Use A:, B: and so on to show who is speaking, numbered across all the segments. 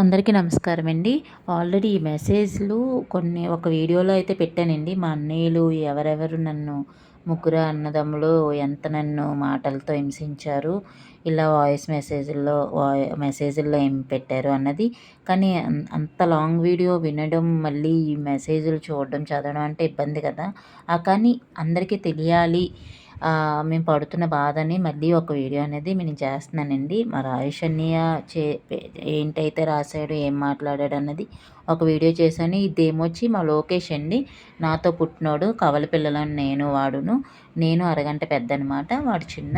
A: అందరికీ నమస్కారం అండి ఆల్రెడీ ఈ మెసేజ్లు కొన్ని ఒక వీడియోలో అయితే పెట్టానండి. మా అన్నయ్యలు ఎవరెవరు నన్ను ముగ్గురు అన్నదమ్ములు ఎంత నన్ను మాటలతో హింసించారు ఇలా వాయిస్ మెసేజ్ల్లో వాయి మెసేజ్ల్లో ఏం పెట్టారు అన్నది. కానీ అంత లాంగ్ వీడియో వినడం మళ్ళీ ఈ మెసేజ్లు చూడడం చదవడం అంటే ఇబ్బంది కదా. కానీ అందరికీ తెలియాలి. మేము పడుతున్న బాధని మళ్ళీ ఒక వీడియో అనేది నేను చేస్తున్నానండి. మరి ఆయుష్ అన్నయ్య చే ఏంటైతే రాశాడు ఏం మాట్లాడాడు అన్నది ఒక వీడియో చేశాను. ఇదేమొచ్చి మా లోకేష్ అండి. నాతో పుట్టినోడు కవల పిల్లలను నేను వాడును. నేను అరగంట పెద్ద అనమాట వాడు చిన్న.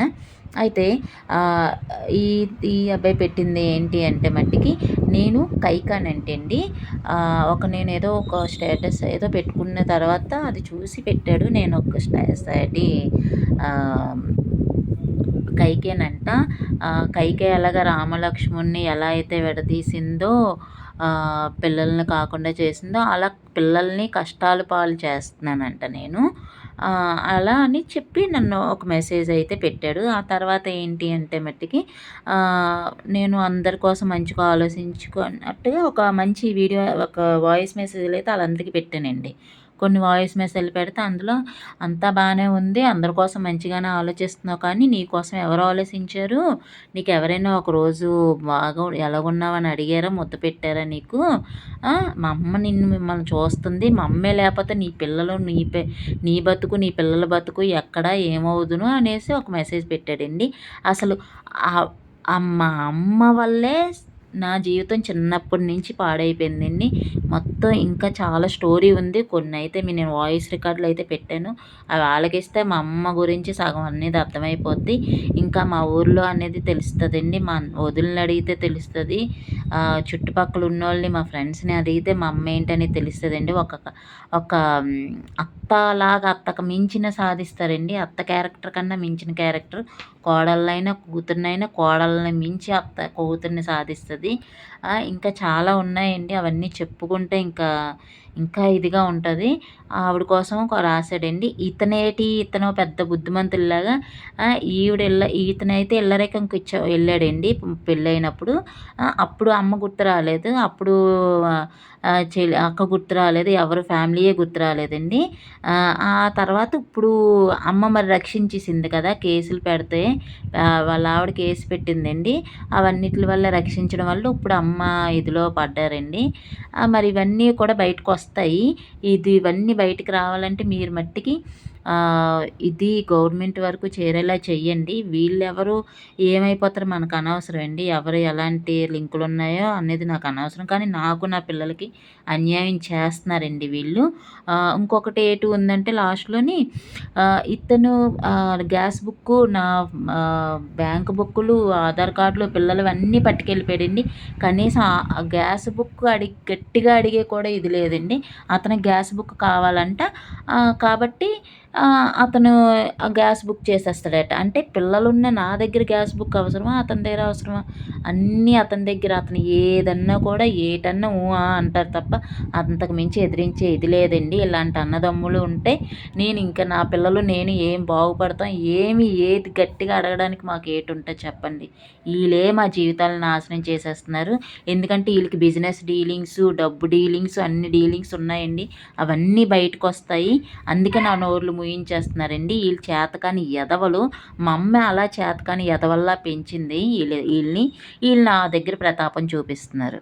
A: అయితే ఈ ఈ అబ్బాయి పెట్టింది ఏంటి అంటే మట్టికి నేను కైకాన్ అంటే అండి ఒక నేను ఏదో ఒక స్టేటస్ ఏదో పెట్టుకున్న తర్వాత అది చూసి పెట్టాడు నేను ఒక స్టేటి కైకేనంట కైకే ఎలాగ రామలక్ష్మణ్ణి ఎలా అయితే విడదీసిందో పిల్లల్ని కాకుండా చేసిందో అలా పిల్లల్ని కష్టాలు పాలు చేస్తున్నానంట నేను. అలా అని చెప్పి నన్ను ఒక మెసేజ్ అయితే పెట్టాడు. ఆ తర్వాత ఏంటి అంటే మట్టికి నేను అందరి కోసం మంచిగా ఆలోచించుకున్నట్టుగా ఒక మంచి వీడియో ఒక వాయిస్ మెసేజ్లు అయితే వాళ్ళందరికీ పెట్టానండి. కొన్ని వాయిస్ మెసేజ్లు పెడితే అందులో అంతా బాగానే ఉంది అందరి కోసం మంచిగానే ఆలోచిస్తున్నావు కానీ నీ కోసం ఎవరు ఆలోచించారు? నీకు ఎవరైనా ఒకరోజు బాగా ఎలాగున్నావని అడిగారా? ముద్ద పెట్టారా నీకు? మా అమ్మ నిన్ను మిమ్మల్ని చూస్తుంది. మా అమ్మే లేకపోతే నీ పిల్లలు నీ నీ బతుకు నీ పిల్లల బతుకు ఎక్కడ ఏమవుదును అనేసి ఒక మెసేజ్ పెట్టాడండి. అసలు మా అమ్మ వల్లే నా జీవితం చిన్నప్పటి నుంచి పాడైపోయిందండి మొత్తం ఇంకా చాలా స్టోరీ ఉంది. కొన్ని అయితే నేను వాయిస్ రికార్డులు అయితే పెట్టాను. అవి ఆలకిస్తే మా అమ్మ గురించి సగం అనేది అర్థమైపోద్ది. ఇంకా మా ఊర్లో అనేది తెలుస్తుందండి. మా వదిలిని అడిగితే తెలుస్తుంది. చుట్టుపక్కల ఉన్న వాళ్ళని మా ఫ్రెండ్స్ని అడిగితే మా అమ్మ ఏంటని తెలుస్తుందండి. ఒక ఒక అత్తలాగా అత్తకు మించిన సాధిస్తారండి. అత్త క్యారెక్టర్ కన్నా మించిన క్యారెక్టర్. కోడళ్ళైనా కూతుర్నైనా కోడళ్ళని మించి అత్త కూతుర్ని సాధిస్తుంది. ఇంకా చాలా ఉన్నాయండి. అవన్నీ చెప్పుకుంటే ఇంకా ఇంకా ఇదిగా ఉంటుంది. ఆవిడ కోసం ఒక రాశాడండి. ఇతనేటి ఇతను పెద్ద బుద్ధిమంతుల్లాగా ఈవిడ ఇళ్ళ ఇతనైతే ఇళ్ళరేఖంకి ఇచ్చా వెళ్ళాడండి పెళ్ళైనప్పుడు. అప్పుడు అమ్మ గుర్తు రాలేదు. అప్పుడు చెల్లి అక్క గుర్తు రాలేదు. ఎవరు ఫ్యామిలీయే గుర్తు రాలేదండి. ఆ తర్వాత ఇప్పుడు అమ్మ మరి రక్షించేసింది కదా కేసులు పెడితే వాళ్ళ ఆవిడ కేసు పెట్టిందండి. అవన్నిటి వల్ల రక్షించడం వాళ్ళు ఇప్పుడు అమ్మ ఇదిలో పడ్డారండి. మరి ఇవన్నీ కూడా బయటకు వస్తాయి ఇది ఇవన్నీ బయటికి రావాలంటే మీరు మట్టికి ఇది గవర్నమెంట్ వరకు చేరేలా చెయ్యండి. వీళ్ళెవరు ఏమైపోతారు మనకు అనవసరం అండి. ఎవరు ఎలాంటి లింకులు ఉన్నాయో అనేది నాకు అనవసరం. కానీ నాకు నా పిల్లలకి అన్యాయం చేస్తున్నారండి వీళ్ళు. ఇంకొకటి ఏటు ఉందంటే లాస్ట్లోని ఇతను గ్యాస్ బుక్ నా బ్యాంక్ బుక్కులు ఆధార్ కార్డులు పిల్లలు అన్నీ పట్టుకెళ్ళిపోయాడండి. కనీసం గ్యాస్ బుక్ అడిగి గట్టిగా అడిగే కూడా ఇది లేదండి. అతను గ్యాస్ బుక్ కావాలంట. కాబట్టి అతను గ్యాస్ బుక్ చేసేస్తాడట. అంటే పిల్లలున్న నా దగ్గర గ్యాస్ బుక్ అవసరమా అతని దగ్గర అవసరమా? అన్నీ అతని దగ్గర. అతను ఏదన్నా కూడా ఏటన్నా ఊ అంటారు తప్ప అంతకు మించి ఎదిరించే ఇది లేదండి. ఇలాంటి అన్నదమ్ములు ఉంటే నేను ఇంకా నా పిల్లలు నేను ఏం బాగుపడతాం? ఏమి ఏది గట్టిగా అడగడానికి మాకు ఏటుంటే ఉంటే చెప్పండి. వీళ్ళే మా జీవితాలను నాశనం చేసేస్తున్నారు. ఎందుకంటే వీళ్ళకి బిజినెస్ డీలింగ్స్ డబ్బు డీలింగ్స్ అన్ని డీలింగ్స్ ఉన్నాయండి. అవన్నీ బయటకు వస్తాయి అందుకే నా నోర్లు ముయించేస్తున్నారండి వీళ్ళు చేతకాని ఎదవలు మా అమ్మ అలా చేతకాని ఎదవల్లా పెంచింది వీళ్ళు వీళ్ళని. వీళ్ళు నా దగ్గర ప్రతాపం చూపిస్తున్నారు.